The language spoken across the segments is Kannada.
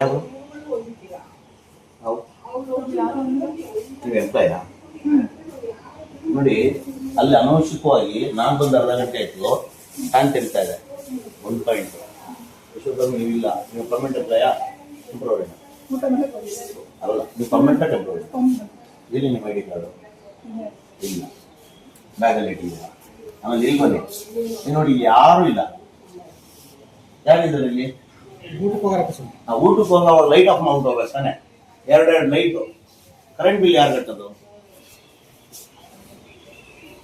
ನೀವು ಎಂಪ್ಲಾಯ ನೋಡಿ, ಅಲ್ಲಿ ಅನವಶ್ಯಕವಾಗಿ ನಾನು ಬಂದು ಅರ್ಧ ಗಂಟೆ ಆಯ್ತು. ಫ್ಯಾನ್ ತೆಗಿತಾ ಇದೆ. ಒಂದು ಪಾಯಿಂಟ್ ನೀವಿಲ್ಲ. ನೀವು ಪರ್ಮನೆಂಟ್ ಎಂಪ್ಲಾಯ ಅಲ್ಲ, ನೀವು ಪರ್ಮನೆಂಟ ಟೆಂಪ್ರವರಿ ಇಲ್ಲಿ ನಿಮ್ಮ ಐ ಡಿ ಕಾರ್ಡು ಇಲ್ಲ. ಬ್ಯಾಗಲ್ಲಿ ಇಟ್ಟಿಲ್ಲ ಆಮೇಲೆ ಇಲ್ಲಿ ಬನ್ನಿ ನೀವು ನೋಡಿ ಯಾರು ಯಾರೂ ಇಲ್ಲ. ಯಾರಿದ್ದಾರೆ ಇಲ್ಲಿ? ಊಟಕ್ಕೆ ಹೋಗಕ್ಕೆ ಊಟಕ್ಕೆ ಹೋಗುವಾಗ ಲೈಟ್ ಆಫ್ ಮಾಡ್ಬಿಟ್ಟು ಹೋಗ್ಬೇಕು ತಾನೆ. ಎರಡೆರಡು ಲೈಟು ಕರೆಂಟ್ ಬಿಲ್ ಯಾರು ಕಟ್ಟೋದು?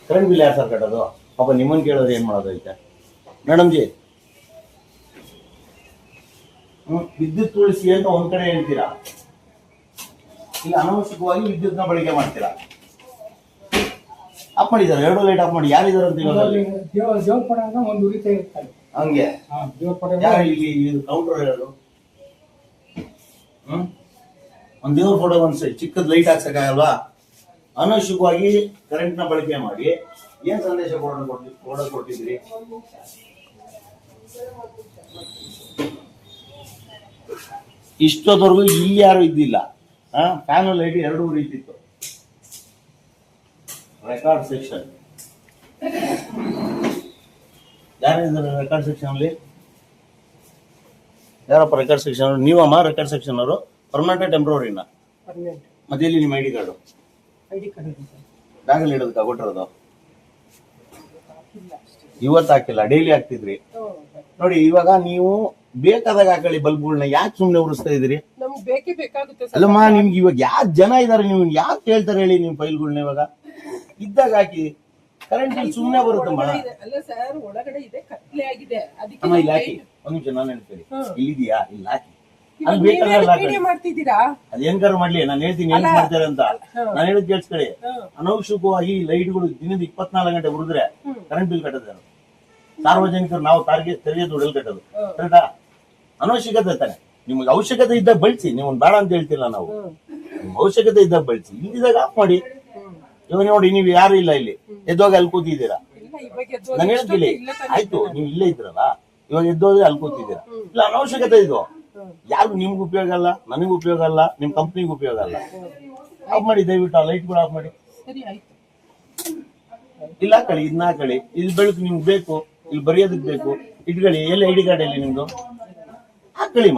ಕರೆಂಟ್ ಬಿಲ್ ಯಾರು ಸರ್ ಕಟ್ಟೋದು? ಪಾಪ ನಿಮ್ಮನ್ನು ಕೇಳೋದು ಏನು ಐತೆ? ಮೇಡಮ್ ಜಿ ವಿದ್ಯುತ್ ತುಳಿಸಿ ಅಂತ ಒಂದ್ ಕಡೆ ಹೇಳ್ತೀರಾ? ಇಲ್ಲ ಅನವಶ್ಯಕವಾಗಿ ವಿದ್ಯುತ್ನ ಬಳಕೆ ಮಾಡ್ತೀರಾ? ಆಫ್ ಮಾಡಿದ್ದಾರೆ ಎರಡು ಲೈಟ್ ಆಫ್ ಮಾಡಿ ಯಾರಿದ್ದಾರೆ ಅಂತ ಹೇಳೋದು ಒಂದು ಉರಿತಾ ಇರ್ತಾರೆ ಹಂಗೆ. ಯಾರು ಇಲ್ಲಿ ಇದು ಕೌಂಟರ್ ಹೇಳೋದು? ಹ್ಮ್? ಒಂದ್ ದೇವ್ರ ಫೋಟೋ ಒಂದ್ ಸ- ಚಿಕ್ಕದ್ ಲೈಟ್ ಹಾಕ್ಸಕ್ಕಾಗಲ್ವಾ ಅನವಶ್ಯಕವಾಗಿ ಕರೆಂಟ್ನ ಬಳಕೆ ಮಾಡಿ. ಏನ್ ಸಂದೇಶ ಕೊಡೋದು ಕೊಟ್ಟಿ ಕೊಡೋದು ಕೊಟ್ಟಿದ್ರಿ ಇಷ್ಟೊತ್ತವರೆಗೂ ಇಲ್ಲಿ ಯಾರು ಇದ್ದಿಲ್ಲ. ಆ ಫ್ಯಾನ್ ಲೈಟ್ ಎರಡು ಇತ್ತು ರೆಕಾರ್ಡ್ ಸೆಕ್ಷನ್ ಯಾರಿದ್ದಾರೆ ರೆಕಾರ್ಡ್ ಸೆಕ್ಷನ್ ಅಲ್ಲಿ? ಯಾರಪ್ಪ ರೆಕಾರ್ಡ್ ಸೆಕ್ಷನ್ ಅವರು? ನೀವಮ್ಮ ರೆಕಾರ್ಡ್ ಸೆಕ್ಷನ್ ಅವರು? ಪರ್ಮನೆಂಟ್ ಟೆಂಪ್ರವರಿನ ಮತ್ತೆ ಇಲ್ಲಿ ನಿಮ್ಮ ಐ ಡಿ ಕಾರ್ಡು ಬ್ಯಾಗಲ್ಲಿ ಇಡೋದಕ್ಕೆ ಕೊಟ್ಟಿರೋದು? ಇವತ್ತು ಹಾಕಿಲ್ಲ ಡೈಲಿ ಹಾಕ್ತಿದ್ರಿ. ನೋಡಿ ಇವಾಗ ನೀವು ಬೇಕಾದಾಗ ಹಾಕೊಳ್ಳಿ ಬಲ್ಬ್ಗಳನ್ನ ಯಾಕೆ ಸುಮ್ಮನೆ ಉರಿಸ್ತಾ ಇದ್ರಿ ನಮ್ಗೆ ಬೇಕೇ ಬೇಕಾಗುತ್ತೆ ಸರ್. ಅಲ್ಲಮ್ಮ ನಿಮ್ಗೆ ಇವಾಗ ಯಾಕೆ ಜನ ಇದಾರೆ ನೀವು ಯಾಕೆ ಹೇಳ್ತಾರೆ ಹೇಳಿ ನಿಮ್ಮ ಫೈಲ್ಗಳನ್ನ ಇವಾಗ? ಇದ್ದಾಗ ಹಾಕಿ. ಕರೆಂಟ್ ಬಿಲ್ ಸುಮ್ಮನೆ ಬರುತ್ತಮ್ಮ. ಅಲ್ಲ ಸರ್ ಒಳಗಡೆ ಇದೆ ಕತ್ಲೆ ಆಗಿದೆ. ಅದಕ್ಕೆ ಅಮ್ಮ ಇಲ್ಲಿ ನಾವು ಹಾಕಿ ಒಂದ್ ನಿಮಿಷ ನಾನು ಹೇಳ್ತೀನಿ. ಹ್ಮ್. ಇಲ್ಲಿದೆಯಾ ಇಲ್ಲಿ ಹಾಕಿ ಇವಾಗ ಅಲ್ಲಿ ನೀವ್ ಬೇಕಾದ್ರೆ ಏನಕ್ಕೆ ಹಾಕೊಳ್ಳಿ ವಿಡಿಯೋ ಮಾಡ್ತಿದ್ದೀರಾ? ಅದ್ ಹೆಂಗಾರು ಮಾಡ್ಲಿ ನಾನು ಹೇಳ್ತೀನಿ ಏನ್. ಮಾಡ್ತಾರೆ ಅಂತ. ನಾನು ಹೇಳೋದ್ ಕೇಳಿಸ್ಕೊಳ್ಳಿ. ಅನೌಷಕವಾಗಿ ಲೈಟ್ಗಳು ದಿನದ ಇಪ್ಪತ್ನಾಲ್ಕು ಗಂಟೆ ಹ್ಮ್. ಕರೆಂಟ್ ಬಿಲ್ ಕಟ್ಟದ? ಸಾರ್ವಜನಿಕರು ನಾವು ತಾರಿಗೆ ತೆರಿಗೆ ದುಡ್ಡಲ್ಲಿ ಕಟ್ಟೋದು. ಕರೆಕ್ಟಾ ಅನವಶ್ಯಕತೆ ತಾನೆ. ನಿಮ್ಗೆ ಅವಶ್ಯಕತೆ ಇದ್ದಾಗ ಬಳಸಿ ನೀವು ಬೇಡ ಅಂತ ಹೇಳ್ತಿಲ್ಲ ನಾವು. ನಿಮ್ಗೆ ಅವಶ್ಯಕತೆ ಇದ್ದಾಗ ಬಳಸಿ. ಇಲ್ಲಿದಾಗ ಆಫ್ ಮಾಡಿ. ಇವಾಗ ನೋಡಿ ನೀವು ಯಾರು ಇಲ್ಲ ಇಲ್ಲಿ. ಎದ್ದೋಗ ಅಲ್ಲಿ ಕೂತಿದ್ದೀರಾ? ನಾನು ಹೇಳ್ತೀನಿ ಇಲ್ಲ ಆಯ್ತು ನೀವು ಇಲ್ಲೇ ಇದ್ರಲ್ಲ. ಇವಾಗ ಎದ್ದೋದ್ರೆ ಅಲ್ಲಿ ಕೂತಿದ್ದೀರಾ? ಇಲ್ಲ ಅನವಶ್ಯಕತೆ ಇದು. ಯಾರು ನಿಮ್ಗೆ ಉಪಯೋಗ ಅಲ್ಲ ನನಗೆ ಉಪಯೋಗ ಅಲ್ಲ ನಿಮ್ ಕಂಪ್ನಿಗೆ ಉಪಯೋಗ ಅಲ್ಲ. ಆಫ್ ಮಾಡಿ ದಯವಿಟ್ಟು ಆ ಲೈಟ್ಗಳು ಆಫ್ ಮಾಡಿ. ಇಲ್ಲ ಕಳಿ ಇದನ್ನ ಕಳಿ. ಇಲ್ಲಿ ಬೆಳಕು ನಿಮ್ಗೆ ಬೇಕು ಇಲ್ಲಿ ಬರೆಯೋದಕ್ಕೆ ಬೇಕು. ಇಟ್ಕೊಳ್ಳಿ ಎಲ್ಲಿ ಐ ಡಿ ಕಾರ್ಡ್ ಎಲ್ಲಿ ನಿಮ್ದು? ಹಾಕೊಳ್ಳಿ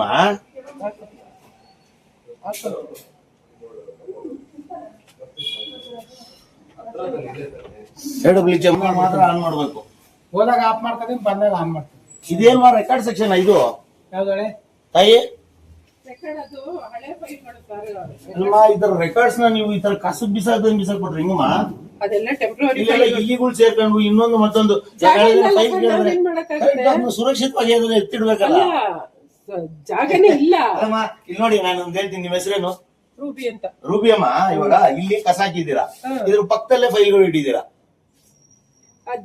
ಎರಡು ಬ್ಲೀಚ್ ಮಾತ್ರ ಆನ್ ಮಾಡಬೇಕು. ಹೋದಾಗ ಆಫ್ ಮಾಡ್ತೀನಿ ಬಂದಾಗ ಆನ್ ಮಾಡ್ತೀನಿ ಇದೇನ್ ಮಾ ರೆಕಾರ್ಡ್ ಸೆಕ್ಷನ್ ಇದು? ಯಾವ್ದಾಳೆ ತಾಯಿ? ರೆಕಾರ್ಡ್ ಅದು ಹಳೆ ಫೈಲ್ಗಳು ಸರ್ ಅಲ್ವಾ? ಇದರ ರೆಕಾರ್ಡ್ಸ್ನ ನೀವು ಈ ತರ ಕಸಬ್ ಬಿಸಾಕ ಬಿಸಾಕ್ ಕೊಟ್ರಿ ಹಿಂಗಮ್ಮ? ಅದೆಲ್ಲ ಟೆಂಪ್ರವರಿ ಇಲ್ಲಿಗಳು ಸೇರ್ಕೊಂಡು ಇನ್ನೊಂದು ಮತ್ತೊಂದು ಸುರಕ್ಷಿತವಾಗಿ ಅದನ್ನ ಎತ್ತಿಡ್ಬೇಕಲ್ಲ? ಜಾಗನೇ ಇಲ್ಲ. ಅಲ್ಲಮ್ಮ ಇಲ್ಲಿ ನೋಡಿ ನಾನು ಒಂದು ಹೇಳ್ತೀನಿ ನಿಮ್ಮ ಹೆಸರೇನು? ರೂಬಿ ಅಂತ. ರೂಬಿ ಅಮ್ಮ ಇವಾಗ ಇಲ್ಲಿ ಕಸ ಹಾಕಿದ್ದೀರಾ. ಇದ್ರ ಪಕ್ಕದಲ್ಲೇ ಫೈಲ್ಗಳು ಇಟ್ಟಿದ್ದೀರಾ?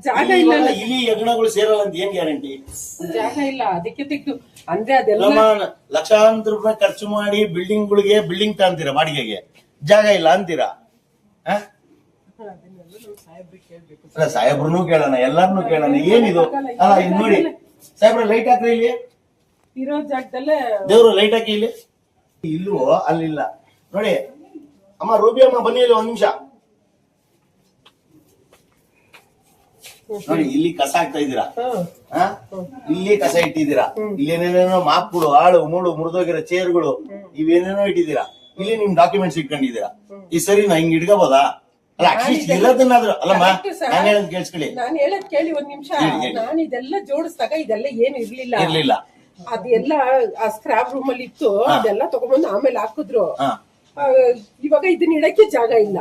ಜಾಗ ಇಲ್ಲ ಇವಾಗ ಇಲ್ಲಿ ಯಜ್ಞಗಳು ಸೇರಲ್ಲ ಅಂತ ಏನ್ ಗ್ಯಾರಂಟಿ? ಜಾಗ ಇಲ್ಲ ಅದಕ್ಕೆ ತೆಗ್ದು. ಅಂದ್ರೆ ಅದೆಲ್ಲ ಲಕ್ಷಾಂತರ ರೂಪಾಯಿ ಖರ್ಚು ಮಾಡಿ ಬಿಲ್ಡಿಂಗ್ ಗಳಿಗೆ ಬಿಲ್ಡಿಂಗ್ ತಾಂತೀರಾ ಬಾಡಿಗೆಗೆ ಜಾಗ ಇಲ್ಲ ಅಂತೀರಾ? ಆ? ಅಲ್ಲ ಸಾಹೇಬ್ರನ್ನೂ ಕೇಳೋಣ ಎಲ್ಲಾರನ್ನೂ ಕೇಳೋಣ ಏನಿದು? ಅಲ್ಲ ಇದು ನೋಡಿ ಸಾಹೇಬ್ರ ಲೈಟ್ ಹಾಕ್ರಿ ಇಲ್ಲಿ. ಇರೋ ಜಾಗದಲ್ಲೇ ದೇವ್ರು ಲೈಟ್ ಹಾಕಿ ಇಲ್ಲಿ. ಇಲ್ವೋ ಅಲ್ಲಿಲ್ಲ. ನೋಡಿ ಅಮ್ಮ ರೂಬಿ ಅಮ್ಮ ಬನ್ನಿ ಇಲ್ಲಿ ಒಂದ್ ನಿಮಿಷ. ನೋಡಿ ಇಲ್ಲಿ ಕಸ ಹಾಕ್ತಾ ಇದ್ದೀರಾ? ಹ್ಮ್ ಇಲ್ಲಿ ಕಸ ಇಟ್ಟಿದ್ದೀರಾ? ಇಲ್ಲಿ ಏನೇನೇನೋ ಮಾಪ್ಗಳು ಆಳು ಮೂಳು ಮುರಿದೋಗಿರೋ ಚೇರ್ಗಳು ಇವೇನೇನೋ ಇಟ್ಟಿದ್ದೀರಾ? ಇಲ್ಲಿ ನಿಮ್ ಡಾಕ್ಯುಮೆಂಟ್ಸ್ ಇಟ್ಕೊಂಡಿದ್ದೀರಾ? ಈ ಸರಿ ನಾ ಹಿಂಗ್ ಇಟ್ಕೋಬೋದಾ ಅಲ್ಲ ಅಟ್ಲೀಸ್ಟ್ ಇರೋದನ್ನಾದ್ರೂ ಅಲ್ಲಮ್ಮ. ನಾನು ಹೇಳೋದ್ ಕೇಳಿಸ್ಕೊಳ್ಳಿ. ನಾನ್ ಹೇಳದ್ ಕೇಳಿ ಒಂದ್ ನಿಮಿಷ. ನಾನು ಇದೆಲ್ಲ ಜೋಡಿಸ್ದಾಗ ಇದೆಲ್ಲ ಏನು ಇರ್ಲಿಲ್ಲ. ಇರ್ಲಿಲ್ಲ. ಅದೆಲ್ಲ ಆ ಸ್ಕ್ರಾಪ್ ರೂಮ್ ಅಲ್ಲಿ ಇತ್ತು. ಅದೆಲ್ಲ ತಗೊಂಡ್ಬಂದು ಆಮೇಲೆ ಹಾಕಿದ್ರು. ಹಾ. ಇವಾಗ ಇದನ್ನ ಇಡಕ್ಕೆ ಜಾಗ ಇಲ್ಲ.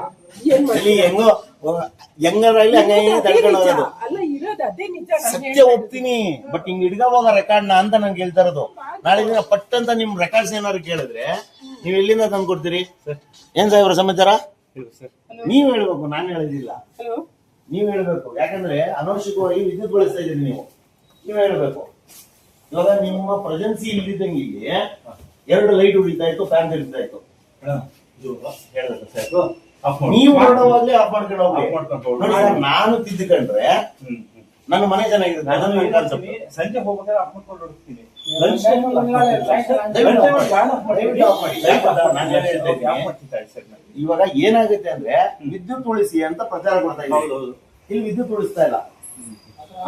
ಏನ್ ಇಲ್ಲಿ ಹೆಂಗೋ ಹೆಂಗಾರಲ್ಲಿ ಹಂಗೆ ತಡ್ಕೊಂಡು ಹೋಗೋದು. ಅಲ್ಲ ಇರೋದು ಅದೇ ನಿಜ ಸತ್ಯ ಒಪ್ತೀನಿ ಬಟ್ ಹಿಂಗ್ ಹೋಗ ರೆಕಾರ್ಡ್ನ ಅಂತ ನಂಗೆ ಹೇಳ್ತಾ ಇರೋದು. ನಾಳೆ ದಿನ ಪಟ್ ಅಂತ ನಿಮ್ ರೆಕಾರ್ಡ್ಸ್ ಏನಾದ್ರು ಕೇಳಿದ್ರೆ ನೀವ್ ಎಲ್ಲಿಂದ ತಂದು ಕೊಡ್ತೀರಿ? ಏನ್ ಸಾಹೇಬ್ರ ಸಮಾಚಾರ? ನೀವ್ ಹೇಳ್ಬೇಕು ನಾನು ಹೇಳೋದಿಲ್ಲ. ನೀವ್ ಹೇಳ್ಬೇಕು. ಯಾಕಂದ್ರೆ ಅನವಶ್ಯಕವಾಗಿ ವಿದ್ಯುತ್ ಬಳಸ್ತಾ ಇದ್ದೀರಿ ನೀವು. ನೀವ್ ಹೇಳ್ಬೇಕು. ಇವಾಗ ನಿಮ್ಮ ಪ್ರೆಸೆನ್ಸಿ ಇಲ್ದಿದ್ದಂಗೆ ಇಲ್ಲಿ ಎರಡು ಲೈಟ್ ಉಳಿತಾ ಇತ್ತು ಫ್ಯಾನ್ ತಿರುಗ್ತಾ ಇತ್ತು. ನೀವು ಹೊರಡುವಾಗ್ಲೇ ಆಫ್ ಮಾಡ್ಕೊಂಡು ಹೋಗಿ ನಾನು ತಿದ್ದುಕೊಂಡ್ರೆ ನನ್ನ ಮನೆ ಚೆನ್ನಾಗಿದೆ ನಾನು ಸಂಜೆ ಹೋಗ್ಬೇಕಾದ್ರೆ ಆಫ್ ಮಾಡ್ಕೊಂಡು ಸರ್ ಇವಾಗ ಏನಾಗುತ್ತೆ ಅಂದ್ರೆ ವಿದ್ಯುತ್ ಉಳಿಸಿ ಅಂತ ಪ್ರಚಾರ ಮಾಡ್ತಾ ಇದ್ದೀವಿ. ಇಲ್ಲಿ ವಿದ್ಯುತ್ ಉಳಿಸ್ತಾ ಇಲ್ಲ.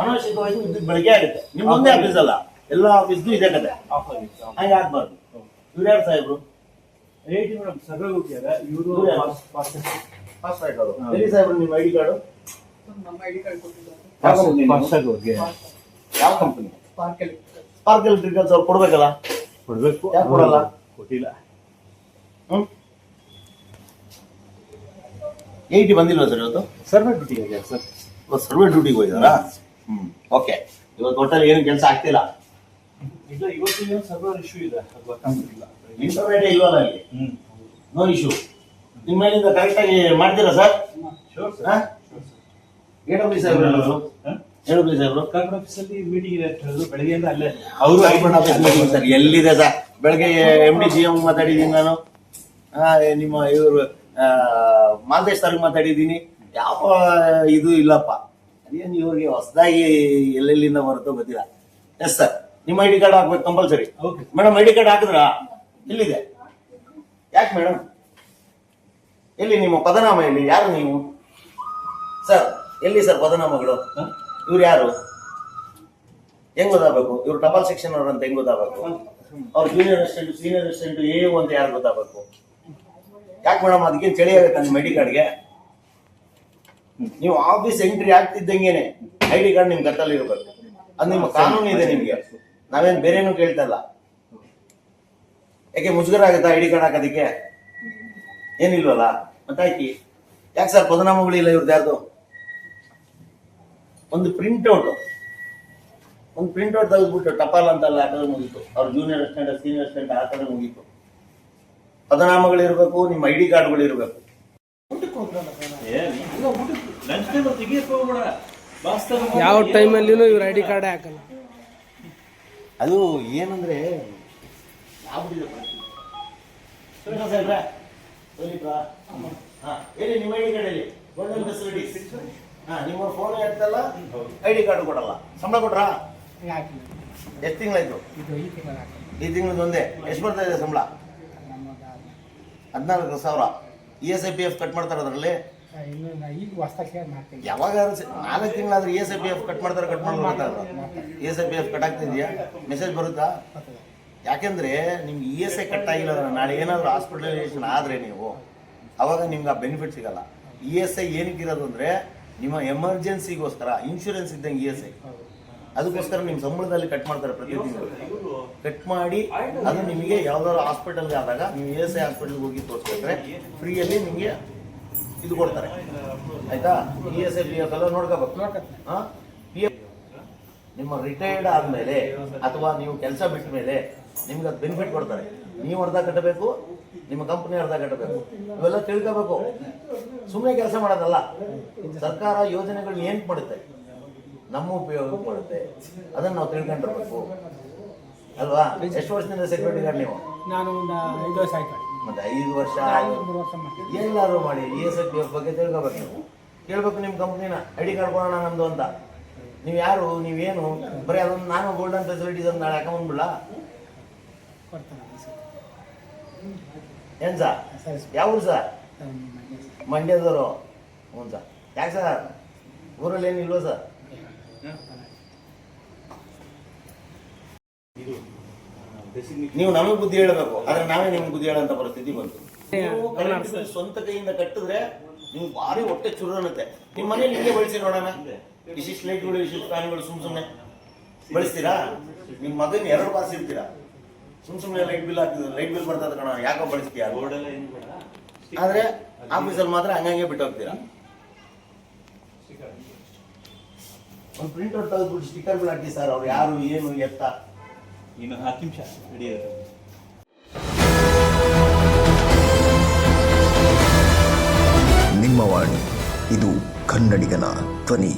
ಅನಾವಶ್ಯಕವಾಗಿ ವಿದ್ಯುತ್ ಬೆಳಗ್ಗೆ ಆಗುತ್ತೆ. ನಿಮ್ ಒಂದೇ ಆಫೀಸ್ ಅಲ್ಲ. ಎಲ್ಲ ಆಫೀಸ್ಗೂ ಇದೆ ಕತೆ. ಹಂಗೆ ಆಗ್ಬಾರ್ದು. ಇವ್ರು ಯಾರು ಸಾಹೇಬ್ರು? ಐ ಟಿ ಮೇಡಮ್ ಸರ್ವೆ ಹೋಗ್ಯಾರ ಇವರು? ಪಾಸ್ ಫಾಸ್ಟ್ ಆಯ್ತು ಎಲ್ಲಿ ಸಾಹೇಬ್ರು ನಿಮ್ಮ ಐಡಿ ಕಾರ್ಡು? ನಮ್ಮ ಐಡಿ ಕಾರ್ಡ್ ಕೊಟ್ಟಿದ್ದಾರೆ. ಯಾವ ಕಂಪನಿ ಪಾರ್ಕ್ ಅಲ್ಲಿ ಸ್ಪಾರ್ಕ್ ಎಲೆಕ್ಟ್ರಿಕಲ್ಸ್ ಅವ್ರು ಕೊಡ್ಬೇಕಲ್ಲ? ಕೊಡ್ಬೇಕು. ಯಾಕೆ ಕೊಡಲ್ಲ? ಕೊಟ್ಟಿಲ್ಲ. ಹ್ಮ್. ಏಯ್ಟಿ ಬಂದಿಲ್ವಾ ಸರ್ ಇವತ್ತು? Survey duty sir. ಇವತ್ತು ಸರ್ವೆ ಡ್ಯೂಟಿಗೆ ಹೋಗಿದಾರಾ? ಹ್ಮ್. ಓಕೆ. ಇವತ್ತು ಒಟ್ಟಲ್ಲಿ ಏನು ಕೆಲಸ ಆಗ್ತಿಲ್ಲ. ಇವತ್ತಿನ ಸರ್ವರ್ ಇಶ್ಯೂ ಇದೆ ಅದು ಗೊತ್ತಾಗ್ತಿಲ್ಲ. ಇಂಟರ್ನೆಟ್ ಇಲ್ವಲ್ಲ ಅಲ್ಲಿ? ನೋ ಇಶ್ಯೂ ನಿಮ್ಮ ಮೇಲಿಂದ ಕರೆಕ್ಟ್ ಆಗಿ ಮಾಡ್ತೀರಾ ಸರ್ ಶೋರ್ ಎಲ್ಲರು ಸರ್ ಆಫೀಸಲ್ಲಿ ಮೀಟಿಂಗ್ ಇದೆ ಅಂತ ಹೇಳಿದ್ರು ಬೆಳಗ್ಗೆಯಿಂದ ಅಲ್ಲೇ. ಅವರು ಸರ್. ಎಲ್ಲಿದೆ ಸರ್ ಬೆಳಗ್ಗೆ ಎಂ ಡಿ ಸಿ ಎಂ ಮಾತಾಡಿದ್ದೀನಿ ನಾನು. ನಿಮ್ಮ ಇವರು ಮಾಲ್ದೇಶ್ ಸರ್ ಮಾತಾಡಿದ್ದೀನಿ. ಯಾವ ಇದು ಇಲ್ಲಪ್ಪ. ಅದೇನು ಇವ್ರಿಗೆ ಹೊಸದಾಗಿ ಎಲ್ಲೆಲ್ಲಿಂದ ಬರುತ್ತೋ ಗೊತ್ತಿಲ್ಲ. ಎಸ್ ಸರ್ ನಿಮ್ಮ ಐ ಡಿ ಕಾರ್ಡ್ ಹಾಕ್ಬೇಕು compulsory okay madam I D card ಹಾಕಿದ್ರ? ಎಲ್ಲಿದೆ ಯಾಕೆ ಮೇಡಮ್ ಎಲ್ಲಿ ನಿಮ್ಮ ಪದನಾಮ ಎಲ್ಲಿ? ಯಾರು ನೀವು? ಸರ್ ಎಲ್ಲಿ ಸರ್ ಪದನಾಮಗಳು? ಇವ್ರು ಯಾರು? ಹೆಂಗ್ ಗೊತ್ತಾಗಬೇಕು? ಇವ್ರು ಡಬಲ್ ಸೆಕ್ಷನ್ ಅವ್ರು ಅಂತ ಹೆಂಗ್ ಗೊತ್ತಾಗಬೇಕು? ಅವ್ರು ಜೂನಿಯರ್ ಅಸಿಸ್ಟೆಂಟ್ ಸೀನಿಯರ್ ಅಸಿಸ್ಟೆಂಟ್ ಎ ಅಂತ ಯಾರು ಗೊತ್ತಾಗಬೇಕು? ಯಾಕೆ ಮೇಡಮ್ ಅದಕ್ಕೇನು ಚಳಿ ಆಗುತ್ತೆ ನಿಮ್ಮ ಐ ಡಿ ಕಾರ್ಡ್ಗೆ ನೀವು ಆಫೀಸ್ ಎಂಟ್ರಿ ಆಗ್ತಿದ್ದಂಗೆ ಐ ಡಿ ಕಾರ್ಡ್ ನಿಮ್ ಗತ್ತಲ್ಲಿ ಇರಬೇಕು ಅದು ನಿಮ್ಮ ಕಾನೂನು ಇದೆ ನಿಮ್ಗೆ. ನಾವೇನ್ ಬೇರೇನು ಕೇಳ್ತಾ ಇಲ್ಲ. ಯಾಕೆ ಮುಜುಗರ ಆಗುತ್ತಾ ಐ ಡಿ ಕಾರ್ಡ್ ಹಾಕೋದಕ್ಕೆ? ಏನಿಲ್ವಲ್ಲ? ಮತ್ತೆ ಹಾಕಿ ಯಾಕೆ ಸರ್ ಪದನಾಮಗಳಿಲ್ಲ ಇವ್ರದ್ದು ಯಾರ್ದು? ಒಂದು ಪ್ರಿಂಟ್ ಔಟ್ ಒಂದು ಪ್ರಿಂಟ್ ಔಟ್ ತೆಗೆದ್ಬಿಟ್ಟು ಟಪಾಲ್ ಅಂತಲ್ಲ ಹಾಕೋದು ಮುಗೀತು. ಅವ್ರ ಜೂನಿಯರ್ ಅಸಿಸ್ಟೆಂಟ್ ಸೀನಿಯರ್ ಅಸಿಸ್ಟೆಂಟ್ ಹಾಕೋದು ಮುಗೀತು. ಇರಬೇಕು ನಿಮ್ಮ ಐ ಡಿ ಕಾರ್ಡ್ಗಳು ಇರಬೇಕು. ಊಟಕ್ಕೆ ಹೋದ್ರಲ್ಲ ಸರ್ ಲಂಚ್ ಟೈಮ್ ತೆಗಿಯಕ್ಕೆ ಹೋಗ್ಬೇಡ. ಬಾಸ್ ಯಾವ ಟೈಮಲ್ಲಿನೂ ಇವ್ರ ಐಡಿ ಕಾರ್ಡ್ ಹಾಕಲ್ಲ. ಅದು ಏನಂದ್ರೆ ಆಗ್ಬಿಟ್ಟಿದೆ. ಸುರೇಶ ಸಾಹೇಬ್ರೆ? ಹಾ, ಎಲ್ಲಿ ನಿಮ್ಮ ಐಡಿ ಕಾರ್ಡ್ ಎಲ್ಲಿ ಗೋಲ್ಡನ್ ಫೆಸಿಲಿಟೀಸ್ ಹಾ ನಿಮ್ಮ ಫೋನ್ ಎತ್ತಲ್ಲ ಐಡಿ ಕಾರ್ಡ್ ಕೊಡಲ್ಲ. ಸಂಬಳ ಕೊಟ್ರಾ? ಹಾಕಿಲ್ಲ. ಎಷ್ಟು ತಿಂಗಳಾಯ್ತು? ಈ ತಿಂಗಳದ್ದು ಹಾಕಿಲ್ಲ. ಈ ತಿಂಗಳದ ಒಂದೇ. ಎಷ್ಟು ಬರ್ತಾ ಇದೆ ಸಂಬಳ? ಹದಿನಾಲ್ಕು ಸಾವಿರ. E S I P F cut ಮಾಡ್ತಾರೆ ಅದರಲ್ಲಿ? ಇನ್ನು ನಾ ಈಗ ಹೊಸ್ದಾಗಿ ಶೇರ್ ಮಾಡ್ತೀನಿ. ಯಾವಾಗ ನಾಲ್ಕು ತಿಂಗಳಾದ್ರೆ S I P F cut ಮಾಡ್ತಾರೆ ಕಟ್ ಮಾಡ್ತಾರೆ. S I P F cut ಆಗ್ತಿದ್ಯಾ? ಮೆಸೇಜ್ ಬರುತ್ತಾ? ಯಾಕೆಂದ್ರೆ ನಿಮ್ಗೆ ಇ ಎಸ್ ಐ ಕಟ್ ಆಗಿಲ್ಲ ಅಂದ್ರೆ ನಾಳೆ ಏನಾದ್ರು ಹಾಸ್ಪಿಟಲೈಸೇಷನ್ ಆದ್ರೆ ನೀವು ಅವಾಗ ನಿಮ್ಗೆ ಆ ಬೆನಿಫಿಟ್ ಸಿಗಲ್ಲ. ಇ ಎಸ್ ಐ ಏನಕ್ಕೆ ಇರೋದು ಅಂದ್ರೆ ನಿಮ್ಮ ಎಮರ್ಜೆನ್ಸಿಗೋಸ್ಕರ ಇನ್ಶೂರೆನ್ಸ್ ಇದ್ದಂಗೆ ಇ ಎಸ್ ಐ. ಅದಕ್ಕೋಸ್ಕರ ನಿಮ್ಮ ಸಂಬಳದಲ್ಲಿ ಕಟ್ ಮಾಡ್ತಾರೆ ಪ್ರತಿ ತಿಂಗಳು. ಕಟ್ ಮಾಡಿ ಅದು ನಿಮಗೆ ಯಾವ್ದಾದ್ರು ಹಾಸ್ಪಿಟಲ್ಗೆ ಆದಾಗ ನೀವು ಇ ಎಸ್ ಐ ಹಾಸ್ಪಿಟಲ್ಗೆ ಹೋಗಿ ತೋರಿಸ್ಕೊಂಡ್ರೆ ಫ್ರೀಯಲ್ಲಿ ನಿಮಗೆ ಇದು ಕೊಡ್ತಾರೆ ಆಯ್ತಾ P S L P F ಎಲ್ಲ? ನಿಮ್ಮ ರಿಟೈರ್ಡ್ ಆದ್ಮೇಲೆ ಅಥವಾ ನೀವು ಕೆಲಸ ಬಿಟ್ಟ ಮೇಲೆ ನಿಮ್ಗೆ ಅದು ಬೆನಿಫಿಟ್ ಕೊಡ್ತಾರೆ. ನೀವು ಅರ್ಧ ಕಟ್ಟಬೇಕು, ನಿಮ್ಮ ಕಂಪನಿ ಅರ್ಧ ಕಟ್ಟಬೇಕು. ಇವೆಲ್ಲ ತಿಳ್ಕೋಬೇಕು. ಸುಮ್ಮನೆ ಕೆಲಸ ಮಾಡೋದಲ್ಲ. ಸರ್ಕಾರ ಯೋಜನೆಗಳು ಏನ್ ಮಾಡುತ್ತೆ? ನಮ್ಮ ಉಪಯೋಗ ಮಾಡುತ್ತೆ. ಅದನ್ನ ನಾವು ತಿಳ್ಕೊಂಡಿರ್ಬೇಕು. ಅಲ್ವಾ? ಎಷ್ಟು ವರ್ಷದಿಂದ ಸೆಕ್ಯೂರಿಟಿ ಗಾರ್ಡ್ ನೀವು? ನಾನು ಒಂದು ಐದು ವರ್ಷ ಆಯ್ತು. ಮತ್ತೆ ಐದು ವರ್ಷ ಎಲ್ಲಾರು ಮಾಡಿ E S I P F ಬಗ್ಗೆ ತಿಳ್ಕೊಬೇಕು ನೀವು. ಕೇಳ್ಬೇಕು ನಿಮ್ಮ ಕಂಪ್ನಿನ ಐ ಡಿ ಕಾರ್ಡ್ ಕೊಡೋಣ ನಮ್ದು ಅಂತ. ನೀವು ಯಾರು? ನೀವೇನು ಬರೀ ಅದೊಂದು ನಾನು ಗೋಲ್ಡನ್ ಫೆಸಿಲಿಟೀಸ್ ಅಂತ ನಾಳೆ ಹಾಕೊಂಡ್ಬಿಡ್ಲ ಏನ್ ಸರ್? ಸರಿ ಯಾವ ಊರು ಸರ್? Sir, sir. ಮಂಡ್ಯದವರು. ಹ್ಞೂ ಸರ್. ಯಾಕೆ ಸರ್? ಊರಲ್ಲಿ ಏನಿಲ್ವ ಸರ್ ಇದು ಡೆಸಿಗ್ನೇಷನ್ ನೀವು ನಮಗೆ ಬುದ್ಧಿ ಹೇಳಬೇಕು ಆದ್ರೆ ನಾವೇ ನಿಮ್ಗೆ ಬುದ್ಧಿ ಹೇಳಂತ ಪರಿಸ್ಥಿತಿ ಬಂತು. ನೀವು ಸ್ವಂತ ಕೈಯಿಂದ ಕಟ್ಟಿದ್ರೆ ನೀವು ಭಾರಿ ಹೊಟ್ಟೆ ಚುರು ಅನ್ನತ್ತೆ. ನಿಮ್ಮ ಮನೇಲಿ ಹಿಂಗೆ ಬಳಸಿ ನೋಡೋಣ. ವಿಶಿಷ್ಟ ಲೈಟ್ಗಳು ವಿಶಿಷ್ಟ ಪ್ರಾಣಿಗಳು ಸುಮ್ ಸುಮ್ಮನೆ ಬಳಸ್ತೀರಾ? ನಿಮ್ಮ ಮಗನ್ ಎರಡು ಪಾಸ್ ಇರ್ತೀರಾ ಸುಮ್ ಸುಮ್ಮನೆ ಲೈಟ್ ಬಿಲ್ ಹಾಕಿದ್ರೆ ಲೈಟ್ ಬಿಲ್ ಬರ್ತದೆ ಕಣ ಯಾಕೋ ಬಳಸ್ತೀಯ? ಬೋರ್ಡ್ ಅಲ್ಲಿ ಏನು ಬೇಡ ಆದ್ರೆ ಆಫೀಸಲ್ಲಿ ಮಾತ್ರ ಹಂಗಂಗೆ ಬಿಟ್ಟು ಹೋಗ್ತೀರಾ ಒಂದು ಪ್ರಿಂಟ್ ಔಟ್ ತೆಗೆದ್ಬಿಟ್ಟು ಸ್ಟಿಕ್ಕರ್ಗಳು ಹಾಕಿ ಸರ್ ಅವ್ರು ಯಾರು ಏನು ಎತ್ತ? ಇನ್ನು ಹತ್ತು ನಿಮಿಷ ರೆಡಿ ಆಗುತ್ತೆ ನಿಮ್ಮ ವಾಣಿ ಇದು ಕನ್ನಡಿಗನ ಧ್ವನಿ.